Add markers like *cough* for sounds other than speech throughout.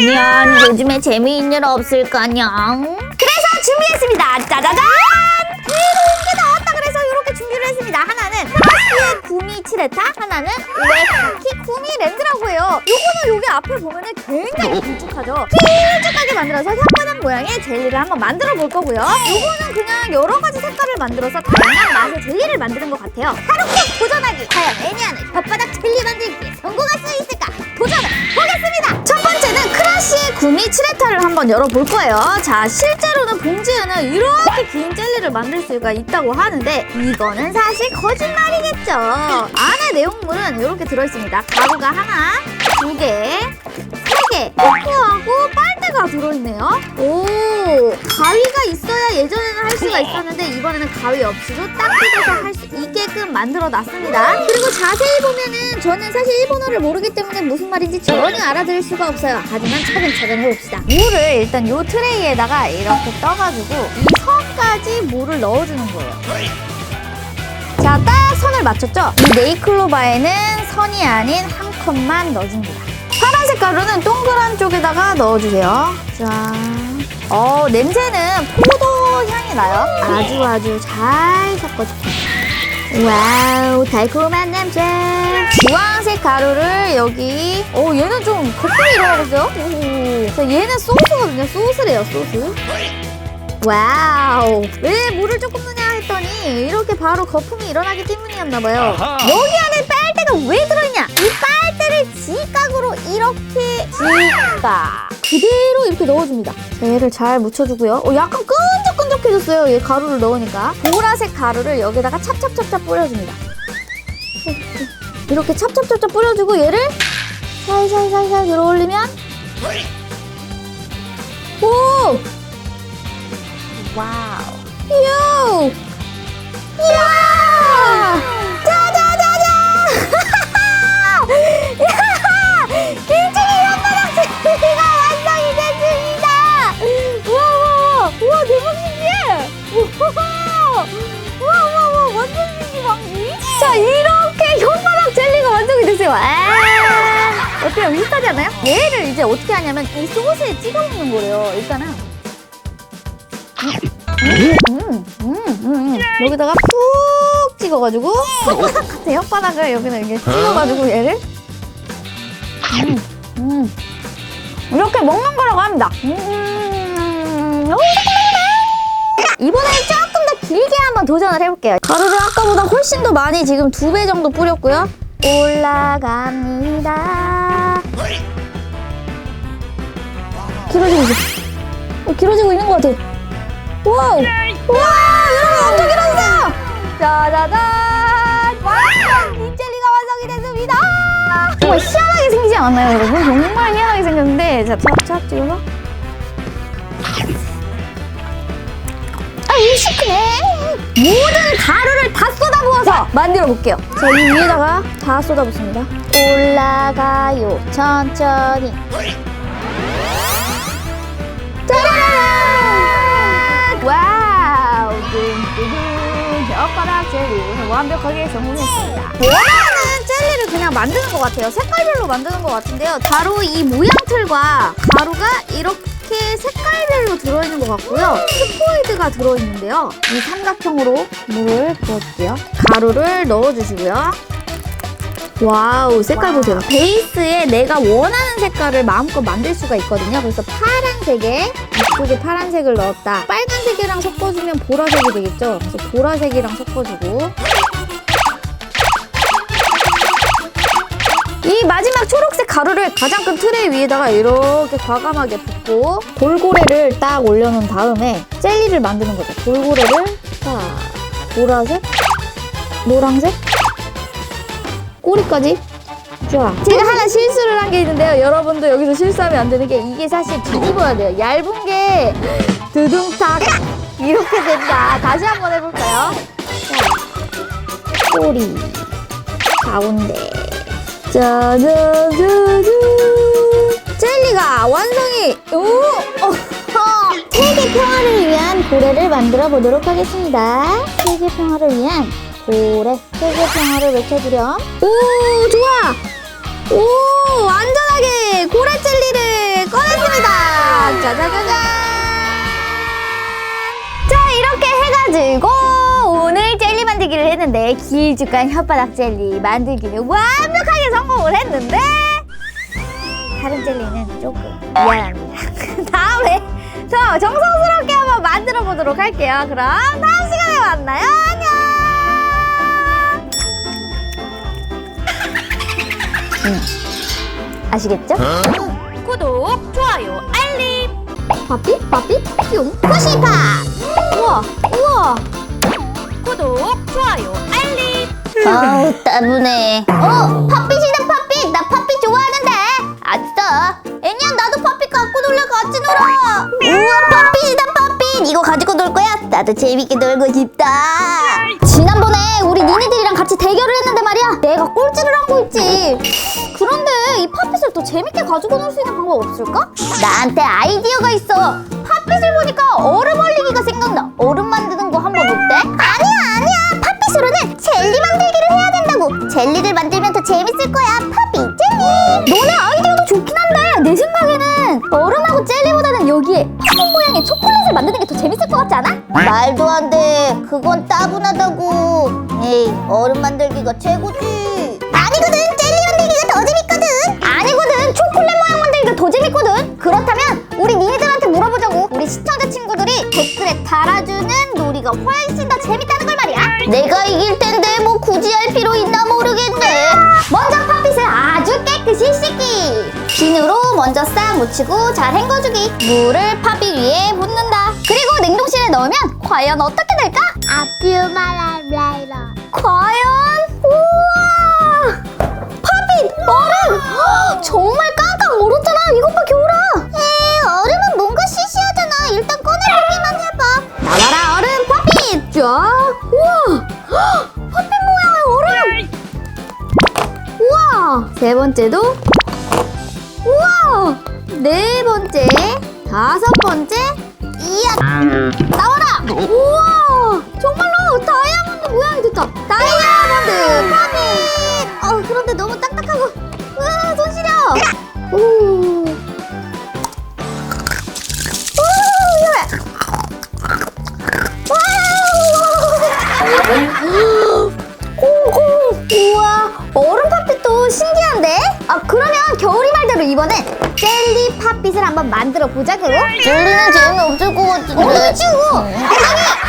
애니안 요즘에 재미있는 일 없을까냥? 그래서 준비했습니다. 짜자잔! 새로운 게 나왔다 그래서 이렇게 준비를 했습니다. 하나는 크러쉬의 구미 칠레타, 하나는 레카키 구미 랜드라고 해요. 요거는 여기 앞에 보면은 굉장히 길쭉하죠. 길쭉하게 만들어서 혓바닥 모양의 젤리를 한번 만들어 볼 거고요. 요거는 그냥 여러 가지 색깔을 만들어서 다양한 맛의 젤리를 만드는 것 같아요. 하루씩 도전하기! 과연 애니아는 혓바닥 젤리 만들기에 성공할 수 있을까? 크러쉬의 구미 칠레타를 한번 열어볼 거예요. 자, 실제로는 봉지에는 이렇게 긴 젤리를 만들 수가 있다고 하는데 이거는 사실 거짓말이겠죠. 안에 내용물은 이렇게 들어있습니다. 가루가 하나, 두 개, 세 개, 코코하고 빨대가 들어있네요. 오, 가위가 있어야 예전에는 할 수가 있었는데 이번에는 가위 없이도 딱 뜯어서 할 수 있게끔 만들어 놨습니다. 그리고 자세히 보면은 저는 사실 일본어를 모르기 때문에 무슨 말인지 전혀 알아들을 수가 없어요. 하지만 차근차근 해봅시다. 물을 일단 요 트레이에다가 이렇게 떠가지고 이 선까지 물을 넣어주는 거예요. 자, 딱 선을 맞췄죠? 이 네이클로바에는 선이 아닌 한 컵만 넣어줍니다. 파란색 가루는 동그란 쪽에다가 넣어주세요. 자, 어, 냄새는 포도 향이 나요. 아주 아주 잘 섞어줍니다. 와우, 달콤한 냄새. 주황색 가루를 여기. 오, 얘는 좀 거품이. 오. 자, 얘는 소스거든요. 소스래요, 소스. 와우 왜 물을 조금 넣냐 했더니 이렇게 바로 거품이 일어나기 때문이었나봐요. 여기 안에 빨대가 왜 들어있냐 이 빨대를 지각으로 이렇게 지각 그대로 이렇게 넣어줍니다 자, 얘를 잘 묻혀주고요 어, 약간 끈적끈적해졌어요 얘 가루를 넣으니까 보라색 가루를 여기다가 찹찹찹찹 뿌려줍니다 이렇게 찹찹찹찹 뿌려주고 얘를 살살살살 들어 올리면 오! 와우. 요! 이야! 야! 길쭉이 현바닥 젤리가 완성이 됐습니다! 우와, 우와, 우와, 우와, 대박 신기해! 우와, 우와, 우와, 우와, 완전 신기 방지? 자, 이렇게 현바닥 젤리가 완성이 됐어요. 아! 어때요? 비슷하지 않아요? 얘를 이제 어떻게 하냐면 이 소스에 찍어 먹는 거래요. 일단은. 음, 음, 음, 음. 여기다가 푹 찍어가지고 *laughs* 혓바닥 같아 혓바닥을 여기다 이렇게 찍어가지고 얘를 음, 음. 이렇게 먹는 거라고 합니다. 음, 맛있다. 이번엔 조금 더 길게 한번 도전을 해볼게요. 가루를 아까보다 훨씬 더 많이 지금 두 배 정도 뿌렸고요. 올라갑니다. 길어지고 있어. 어, 길어지고 있는 것 같아. 와우! 와, 여 짜자잔! 와! 이 젤리가 완성이 됐습니다! 정말 희한하게 생기지 않았나요, 여러분? 정말 희한하게 생겼는데, 자, 찹찹 찍어서. 아, 이 시크네! 모든 가루를 다 쏟아부어서 만들어 볼게요. 자, 이 위에다가 다 쏟아붓습니다. 올라가요, 천천히. 짜라란! 완벽하게 성공했습니다. 원하는 젤리를 그냥 만드는 것 같아요. 색깔별로 만드는 것 같은데요. 바로 이 모양 틀과 가루가 이렇게 색깔별로 들어있는 것 같고요. 스포이드가 들어있는데요. 이 삼각형으로 물을 부어줄게요. 가루를 넣어주시고요. 와우 색깔 보세요 베이스에 내가 원하는 색깔을 마음껏 만들 수가 있거든요 그래서 파란 색에 이쪽에 파란색을 넣었다. 빨간색이랑 섞어주면 보라색이 되겠죠? 그래서 보라색이랑 섞어주고. 이 마지막 초록색 가루를 가장 큰 트레이 위에다가 이렇게 과감하게 붓고 돌고래를 딱 올려놓은 다음에 젤리를 만드는 거죠. 돌고래를 딱 보라색 노란색 꼬리까지 좋아. 제가 하나 실수를 한 게 있는데요. 여러분도 여기서 실수하면 안 되는 게 이게 사실 뒤집어야 돼요. 얇은 게 두둥탁 이렇게 된다. 다시 한번 해볼까요? 자, 꼬리 가운데 짜자자자 젤리가 완성이 오 어, 세계 평화를 위한 고래를 만들어 보도록 하겠습니다. 세계 평화를 위한 고래 세계 평화를 외쳐주렴 오 오 안전하게 고래 젤리를 꺼냈습니다 짜자자잔. 자, 이렇게 해가지고 오늘 젤리 만들기를 했는데 길쭉한 혓바닥 젤리 만들기는 완벽하게 성공을 했는데 다른 젤리는 조금 미안합니다. *laughs* 다음에 저 정성스럽게 한번 만들어 보도록 할게요. 그럼 다음 시간에 만나요. 음. 아시겠죠? 구독, 좋아요, 알림. 빠삐 빠삐 뿅 푸시파. 우와 우와. 구독, 좋아요, 알림. 아우 따분해. 어 팝빗이다 팝빗. 나 팝빗 좋아하는데. 아싸. 애니야 나도 팝빗 갖고 놀래 같이 놀아. 우와 팝빗이다 팝빗. 이거 가지고 놀 거야? 나도 재밌게 놀고 싶다. 지난번에 우리 니네들이랑 같이 대결을 했는데 말이야. 내가 꼴찌를 하고 있지. 재밌게 가지고 놀 수 있는 방법 없을까? 나한테 아이디어가 있어. 팝빗을 보니까 얼음 얼리기가 생각나. 얼음 만드는 거 한번 어때? 아니야 아니야. 팝빗으로는 젤리 만들기를 해야 된다고. 젤리를 만들면 더 재밌을 거야. 팝빗 젤리. 너네 아이디어도 좋긴 한데 내 생각에는 얼음하고 젤리보다는 여기에 팝 모양의 초콜릿을 만드는 게 더 재밌을 것 같지 않아? 말도 안 돼. 그건 따분하다고. 에이 얼음 만들기가 최고지. 재밌거든. 그렇다면 우리 니네들한테 물어보자고. 우리 시청자 친구들이 댓글에 달아주는 놀이가 훨씬 더 재밌다는 걸 말이야. 내가 이길 텐데 뭐 굳이 할 필요 있나 모르겠네. 먼저 팝빗을 아주 깨끗이 씻기. 비누로 먼저 싹 묻히고 잘 헹궈주기. 물을 팝빗 위에 붓는다. 그리고 냉동실에 넣으면 과연 어떻게 될까? 아퓨마라라이라. 과연? 우와! 얼음! 헉, 정말 깡깡 얼었잖아. 이것 봐 겨울아. 에 얼음은 뭔가 시시하잖아. 일단 꺼내보기만 해봐. 나와라 얼음 팝빗. 쫙. 우와. 헉, 팝빗 모양의 얼음. 우와. 세 번째도. 우와. 네 번째. 다섯 번째. 이야. 나와라. 우와. 정말로 다이아몬드 모양이 됐다. 겨울이 말대로 이번엔 젤리 팝빗을 한번 만들어 보자고. 젤리는 재미없을 것 같은데. 어쩌? 아니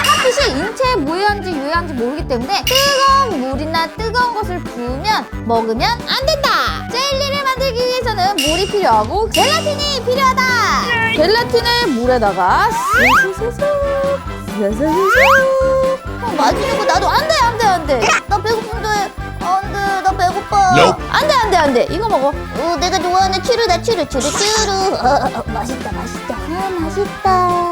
팝빗이 인체에 무해한지 유해한지 모르기 때문에 뜨거운 물이나 뜨거운 것을 부으면 먹으면 안 된다. 젤리를 만들기 위해서는 물이 필요하고 젤라틴이 필요하다. 젤라틴을 물에다가 슥슥슥슥 슥슥슥 어, 맛있는 나도 안 돼 안 돼 안돼 나 배고픈데 배고파 Nope. 안돼 안돼 안돼. 이거 먹어. 어, 내가 좋아하는 치루다 치루 치루 치루. 어, 어, 맛있다 맛있다. 아, 맛있다.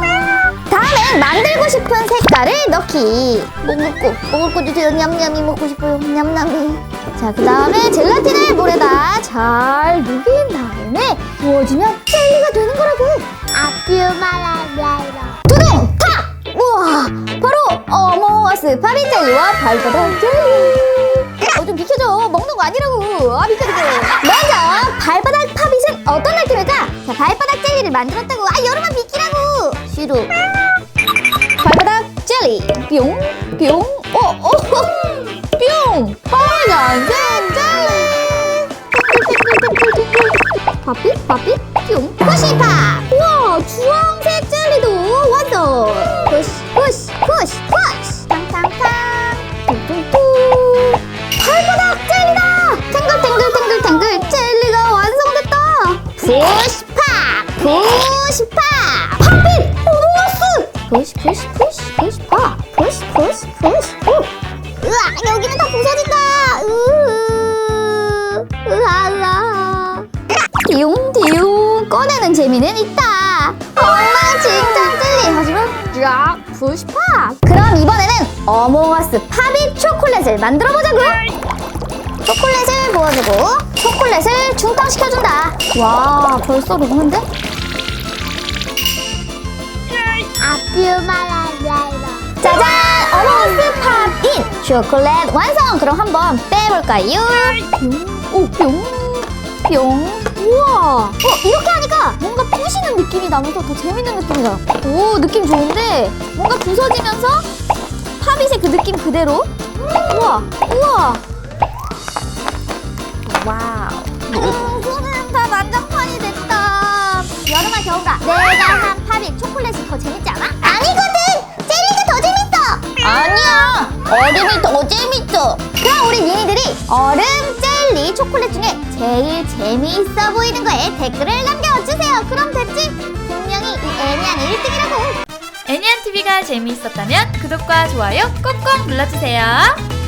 다음엔 만들고 싶은 색깔을 넣기. 먹을 거 먹을 거 주세요. 냠냠이 먹고 싶어요. 냠냠이. 자 그 다음에 젤라틴을 물에다 잘 녹인 다음에 부어주면 젤리가 되는 거라고. 아퓨마라라이라 두둥 탁 우와 바로 어머어스 파리 젤리와 발바닥 젤리. 어 좀 비켜줘. 먹는 거 아니라고. 아 비켜 비켜 먼저 발바닥 팝잇은 어떤 느낌일까? 자 발바닥 젤리를 만들었다고. 아 여름아 비키라고. 싫어 발바닥 젤리. 뿅뿅어어 빨간색 젤리. 팝잇 팝잇 뿅. 푸시파. 우와 주황 재미는 있다. 엉망 진창 젤리. 하지만 쫙 푸시파 그럼 이번에는 어몽어스 팝잇 초콜릿을 만들어 보자고요. 초콜릿을 부어주고 초콜릿을 중탕시켜준다. 와 벌써 녹는데? 아퓨마라라이라 짜잔! 어몽어스 팝잇 초콜릿 완성! 그럼 한번 빼볼까요? 뿅, 오, 뿅, 뿅. 우와. 어, 이렇게 하니까 뭔가 부시는 느낌이 나면서 더 재밌는 느낌이 나. 오, 느낌 좋은데 뭔가 부서지면서 팝잇의 그 느낌 그대로. 우와, 우와. 와우. 음, 손은 다 난장판이 됐다. 여름아, 겨울아. 내가 한 팝잇 초콜릿이 더 재밌지 않아? 아니거든. 젤리가 더 재밌어. 아니야. 얼음이 더 재밌어. 그럼 우리 니니들이 얼음 젤리 제일 재미있어 보이는 거에 댓글을 남겨주세요. 그럼 됐지? 분명히 이 애니안 1등이라고. 애니안 TV가 재미있었다면 구독과 좋아요 꾹꾹 눌러주세요.